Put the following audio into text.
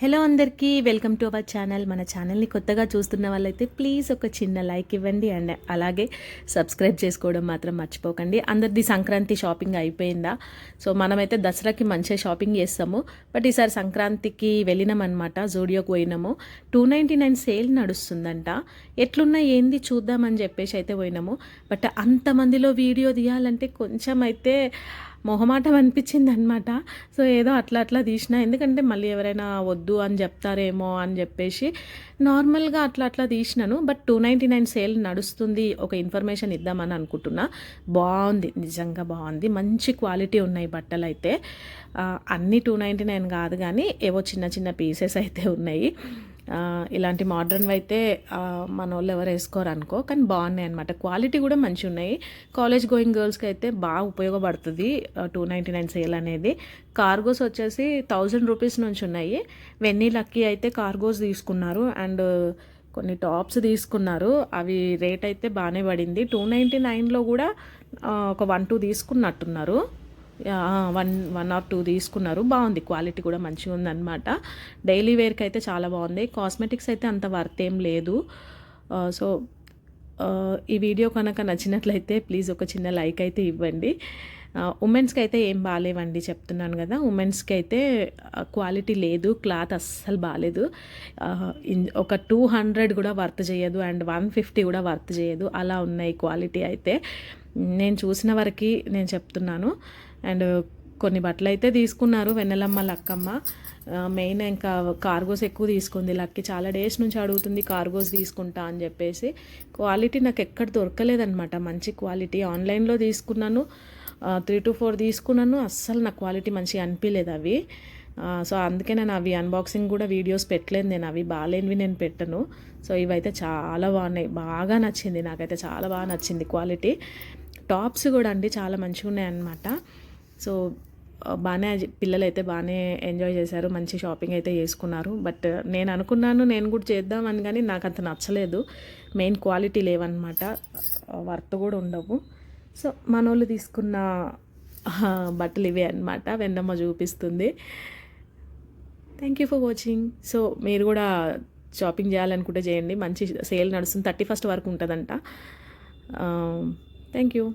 Hello అందరికీ welcome to our channel. మన ఛానల్ని కొత్తగా చూస్తున్న వాళ్ళైతే ప్లీజ్ ఒక చిన్న లైక్ ఇవ్వండి అండ్ అలాగే సబ్స్క్రైబ్ చేసుకోవడం మాత్రం మర్చిపోకండి. అందరిది సంక్రాంతి షాపింగ్ అయిపోయిందా? సో మనమైతే దసరాకి మంచిగా షాపింగ్ చేస్తాము. బట్ ఈసారి సంక్రాంతికి వెళ్ళినామన్నమాట జోడియోకి పోయినాము. టూ నైంటీ నైన్ సేల్ నడుస్తుందంట. ఎట్లున్నా ఏంది చూద్దామని చెప్పేసి అయితే పోయినాము. బట్ అంతమందిలో వీడియో తీయాలంటే కొంచెం అయితే మొహమాటం అనిపించింది అనమాట సో ఏదో అట్లా అట్లా తీసిన ఎందుకంటే మళ్ళీ ఎవరైనా వద్దు అని చెప్తారేమో అని చెప్పేసి నార్మల్గా అట్లా అట్లా తీసినాను. But two ninety nine sale నడుస్తుంది ఒక ఇన్ఫర్మేషన్ ఇద్దామని అనుకుంటున్నా. బాగుంది నిజంగా బాగుంది. మంచి క్వాలిటీ ఉన్నాయి బట్టలు అయితే అన్నీ టూ నైంటీ నైన్ కాదు కానీ ఏవో చిన్న చిన్న పీసెస్ అయితే ఉన్నాయి. ఇలాంటి మోడర్న్ అయితే మన వాళ్ళు ఎవరు వేసుకోరు అనుకో కానీ బాగున్నాయి అనమాట క్వాలిటీ కూడా మంచి ఉన్నాయి కాలేజ్ గోయింగ్ గర్ల్స్కి అయితే బాగా ఉపయోగపడుతుంది టూ నైంటీ నైన్ సేల్ అనేది. కార్గోస్ వచ్చేసి థౌజండ్ రూపీస్ నుంచి ఉన్నాయి. వెన్నీ లక్కీ అయితే కార్గోస్ తీసుకున్నారు అండ్ కొన్ని టాప్స్ తీసుకున్నారు. అవి రేట్ అయితే బాగానే పడింది. టూ నైంటీ నైన్లో కూడా ఒక వన్ టూ తీసుకున్నట్టున్నారు. వన్ వన్ ఆర్ టూ తీసుకున్నారు. బాగుంది క్వాలిటీ కూడా మంచిగా ఉందన్నమాట. డైలీ వేర్కి అయితే చాలా బాగుంది. కాస్మెటిక్స్ అయితే అంత వర్త్ ఏం లేదు. సో ఈ వీడియో కనుక నచ్చినట్లయితే ప్లీజ్ ఒక చిన్న లైక్ అయితే ఇవ్వండి. ఉమెన్స్కి అయితే ఏం బాగాలేవండి చెప్తున్నాను కదా. ఉమెన్స్కి అయితే క్వాలిటీ లేదు క్లాత్ అస్సలు బాగాలేదు ఒక టూ హండ్రెడ్ కూడా వర్త్ చేయదు అండ్ వన్ ఫిఫ్టీ కూడా వర్త్ చేయదు. అలా ఉన్నాయి క్వాలిటీ అయితే. నేను చూసిన వరకు నేను చెప్తున్నాను. అండ్ కొన్ని బట్టలు అయితే తీసుకున్నారు వెన్నెలమ్మ లక్కమ్మ. మెయిన్ ఇంకా కార్గోస్ ఎక్కువ తీసుకుంది. లక్కి చాలా డేస్ నుంచి అడుగుతుంది కార్గోస్ తీసుకుంటా అని చెప్పేసి. క్వాలిటీ నాకు ఎక్కడ దొరకలేదనమాట మంచి క్వాలిటీ. ఆన్లైన్లో తీసుకున్నాను. త్రీ టు ఫోర్ తీసుకున్నాను. అస్సలు నా క్వాలిటీ మంచిగా అనిపించలేదు అవి. సో అందుకే నేను అవి అన్బాక్సింగ్ కూడా వీడియోస్ పెట్టలేదు నేను. అవి బాగాలేనివి నేను పెట్టను. సో ఇవైతే చాలా బాగున్నాయి. బాగా నచ్చింది. నాకైతే చాలా బాగా నచ్చింది క్వాలిటీ టాప్స్ కూడా అండి. చాలా మంచిగా ఉన్నాయన్నమాట సో బాగానే పిల్లలు అయితే బాగానే ఎంజాయ్ చేశారు. మంచి షాపింగ్ అయితే చేసుకున్నారు. బట్ నేను అనుకున్నాను నేను కూడా చేద్దామని కానీ నాకు అంత నచ్చలేదు. మెయిన్ క్వాలిటీ లేవన్నమాట. వర్త్ కూడా ఉండవు. సో మనోళ్ళు తీసుకున్న బట్టలు ఇవే అనమాట వెన్నమ్మ చూపిస్తుంది. Thank you for watching so మీరు కూడా షాపింగ్ చేయాలనుకుంటే చేయండి. మంచి సేల్ నడుస్తుంది. థర్టీ ఫస్ట్ వరకు ఉంటుందంట. Thank you